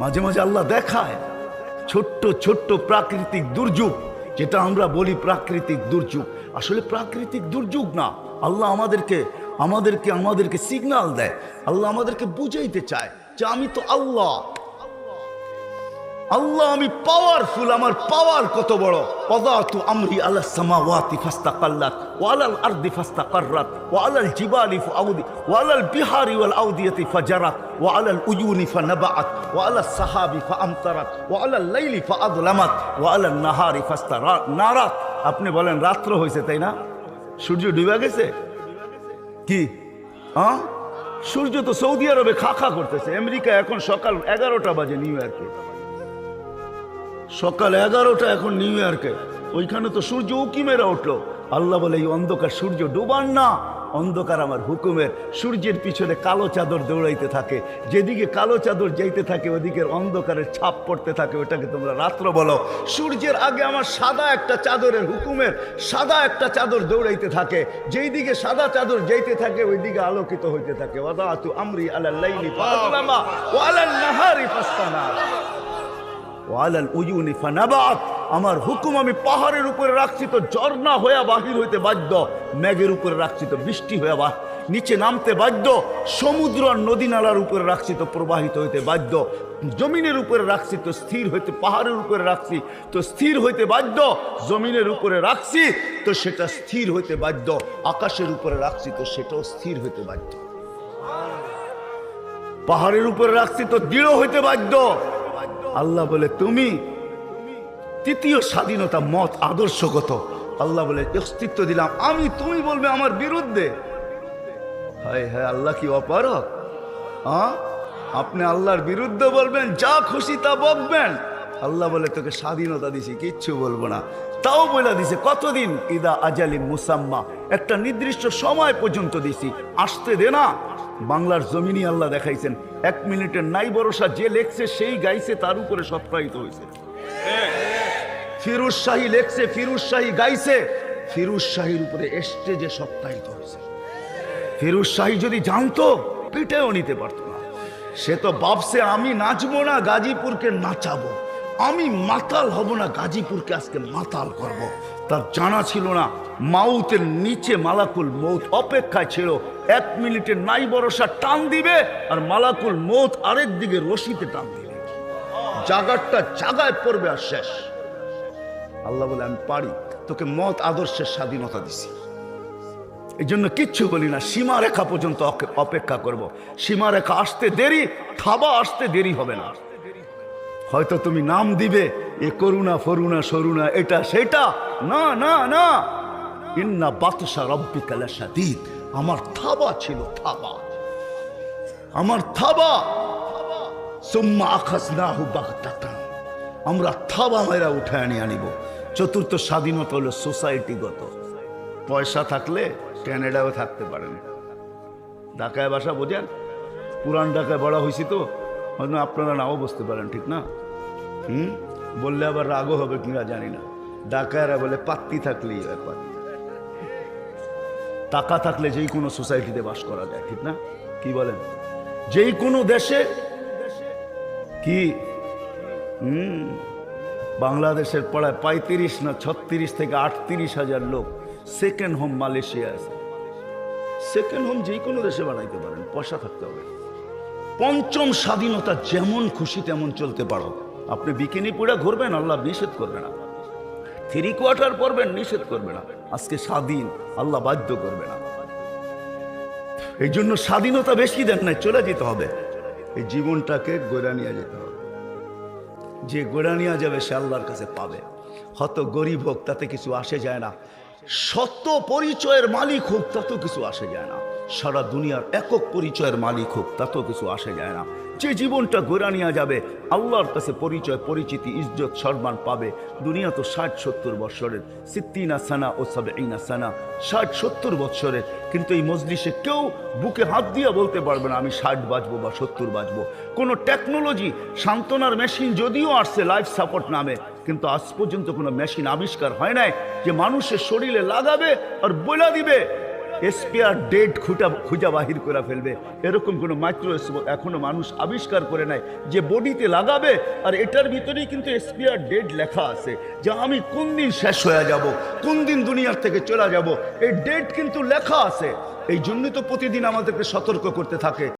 মাঝে মাঝে আল্লাহ দেখায়। ছোট্ট ছোট্ট প্রাকৃতিক দুর্যোগ, যেটা আমরা বলি প্রাকৃতিক দুর্যোগ। আসলে প্রাকৃতিক দুর্যোগ না, আল্লাহ আমাদেরকে আমাদেরকে আমাদেরকে সিগনাল দেয়। আল্লাহ আমাদেরকে বুঝাইতে চায় যে আমি তো আল্লাহ। আল্লাহ, আমি পাওয়ারফুল আমার পাওয়ার কত বড়। পদাতু আমরি আল্লাহ সামাওয়াতি ফাস্তাকাল্লাত ওয়ালাল আরদি ফাস্তাকাররাত ওয়ালাল জিবালি ফাউদি ওয়ালাল বিহারি ওয়াল আউদিয়াতি ফাজারাত ওয়ালাল উয়ুনি ফানাবাআত ওয়ালাল সাহাবি ফাআমতারাত ওয়ালাল লাইলি ফাআদলামাত ওয়ালাল নাহারি ফাস্তারা, নারাত। আপনি বলেন, রাত্র হয়েছে, তাই না? সূর্য ডুবে গেছে? কি? হ্যাঁ সূর্য তো সৌদি আরবে খা খা করতেছে। আমেরিকা এখন সকাল এগারোটা বাজে, নিউ ইয়র্কে। সকাল এগারোটা এখন নিউ ইয়র্কে ওইখানে তো সূর্য উকি মেরে উঠল। আল্লাহ বলে, এই অন্ধকার সূর্য ডুবান না। অন্ধকার আমার হুকুমের। সূর্যের পিছনে কালো চাদর দৌড়াইতে থাকে। যেদিকে কালো চাদর যাইতে থাকে, ওদিকে অন্ধকারের ছাপ পড়তে থাকে। ওটাকে তোমরা রাত্র বলো। সূর্যের আগে আমার সাদা একটা চাদরের হুকুমের সাদা একটা চাদর দৌড়াইতে থাকে। যেই দিকে সাদা চাদর যাইতে থাকে, ওইদিকে আলোকিত হইতে থাকে। ওদা তু আমরি আলাল্লাইলি ওয়ালাল আমার হুকুম আমি পাহাড়ের উপরে রাখছি তো ঝর্ণা হয়ে বাহির হইতে বাধ্য, মেঘের উপরে রাখছি তো বৃষ্টি হয়ে বা নিচে নামতে বাধ্য, সমুদ্র আর নদী নালার উপরে রাখছি তো প্রবাহিত হইতে বাধ্য, জমিনের উপরে রাখছি তো স্থির হইতে পাহাড়ের উপরে রাখছি তো স্থির হইতে বাধ্য, জমিনের উপরে রাখছি তো সেটা স্থির হইতে বাধ্য, আকাশের উপরে রাখছি তো সেটাও স্থির হইতে বাধ্য। পাহাড়ের উপরে রাখছি তো দৃঢ় হইতে বাধ্য আল্লাহ বলে, তুমি তৃতীয় স্বাধীনতা মত আদর্শগত। আল্লাহ বলে অস্তিত্ব দিলাম। আমি, তুমি বলবে আমার বিরুদ্ধে। হায় হায়, আল্লাহ কি অপারক আপনি আল্লাহর বিরুদ্ধে বলবেন, যা খুশি তা বকবেন আল্লাহ বলে, তোকে স্বাধীনতা দিছি, কিচ্ছু বলব না। তাও বলে দিছে, কতদিন ইদা আজালি মুসাম্মা? একটা নির্দিষ্ট সময় পর্যন্ত দিছি, আসতে দে না। বাংলার জমিনি আল্লাহ দেখাইছেন, এক মিনিটের নাই ভরসা, যে লেখছে সেই গাইছে, তার উপরে সৎপ্রাহিত হয়েছে। ফিরুজ শাহী লেখছে, ফিরুজ শাহী গাইছে, ফিরুজ শাহীর উপরে স্টেজে সপ্তাহিত হয়েছে। ফিরুজ শাহী যদি জানতো পিঠেও নিতে পারতো না। সে তো ভাবছে, আমি নাচবো না, গাজীপুরকে নাচাবো। আমি মাতাল হব না, গাজীপুরকে আজকে মাতাল করব। তার জানা ছিল না, মাউতের নিচে মালাকুল মৌত অপেক্ষায় ছিল। এক মিনিটে নাই ভরসা, টান দিবে, আর মালাকুল মৌত আরেক দিকে রশিতে টান দিবে। জাগারটা জাগায় পড়বে আর শেষ। আল্লাহ বলে, আমি পারি, তোকে মত আদর্শের স্বাধীনতা দিছি। এই জন্য কিচ্ছু বলি না, সীমারেখা পর্যন্ত অপেক্ষা করব। সীমারেখা আসতে দেরি, থাবা আসতে দেরি হবে না। হয়তো তুমি নাম দিবে, এ করুণা, ফরুণা, সরুণা, এটা, সেটা। না না না। ইন্না বাতসা রব্বিকালা সাদিদ আমার থাবা ছিল থাবা। আমার থাবা। সুম্মা আখাস না হু আমরা থাবা মেরা উঠে আনি আনিব। চতুর্থ স্বাধীনতা হলো সোসাইটিগত। পয়সা থাকলে ক্যানাডাও থাকতে পারেন। ঢাকায় বাসা বোঝেন? পুরান ঢাকায় বড় হয়েছি তো। হয়তো আপনারা নাও বুঝতে পারেন, ঠিক না? হুম? বললে আবার রাগও হবে কিনা জানি না। ঢাকায়রা বলে, পাত্তি থাকলেই পাত্তি। টাকা থাকলে যেই কোনো সোসাইটিতে বাস করা যায়, ঠিক না? কি বলেন? যেই কোনো দেশে কি? হুম? বাংলাদেশের পড়ায় পঁয়ত্রিশ না ছত্রিশ থেকে আটত্রিশ হাজার লোক সেকেন্ড হোম মালয়েশিয়া আছে। সেকেন্ড হোম যে কোনো দেশে বানাইতে পারেন, পয়সা থাকতে হবে। পঞ্চম স্বাধীনতা যেমন খুশি তেমন চলতে পারো। আপনি বিকিনি পুরা ঘুরবেন, আল্লাহ নিষেধ করবে না। থ্রি কোয়ার্টার পরবেন, নিষেধ করবে না। আজকে স্বাধীন, আল্লাহ বাধ্য করবে না। এই জন্য স্বাধীনতা বেশি দেন না চলে যেতে হবে। এই জীবনটাকে গোড়া নিয়ে যেতে হবে। যে গোড়া নিয়ে যাবে, সে আল্লাহর কাছে পাবে। হত গরিব হোক, তাতে কিছু আসে যায় না। সত্য পরিচয়ের মালিক হোক, তাতেও কিছু আসে যায় না। সারা দুনিয়ার একক পরিচয়ের মালিক হোক তাতেও কিছু আসে যায় না। যে জীবনটা গোড়া নিয়ে যাবে, আল্লাহর কাছে পরিচয়, পরিচিতি, ইজ্জত, সম্মান পাবে। দুনিয়া তো ষাট সত্তর বৎসরের সিদ্দিনা সানা ও সবে ইনা সানা, ষাট সত্তর বৎসরের। কিন্তু এই মজলিসে কেউ বুকে হাত দিয়ে বলতে পারবে না, আমি ষাট বাজবো বা সত্তর বাজবো। কোনো টেকনোলজি, সান্ত্বনার মেশিন যদিও আসছে লাইফ সাপোর্ট নামে, কিন্তু আজ পর্যন্ত কোনো মেশিন আবিষ্কার হয় নাই যে মানুষের শরীরে লাগাবে আর বলে দিবে। স্পেয়ার ডেট খুঁটা, খুঁজা বাহির করে ফেলবে। এরকম কোনো মাইক্রো এখনও মানুষ আবিষ্কার করে নেয় যে বডিতে লাগাবে, আর এটার ভিতরেই কিন্তু স্পেয়ার ডেট লেখা আছে, যে আমি কোন দিন শেষ হয়ে যাব, কোন দিন দুনিয়ার থেকে চলে যাব, এই ডেট কিন্তু লেখা আছে। এই জন্যই তো প্রতিদিন আমাদেরকে সতর্ক করতে থাকে।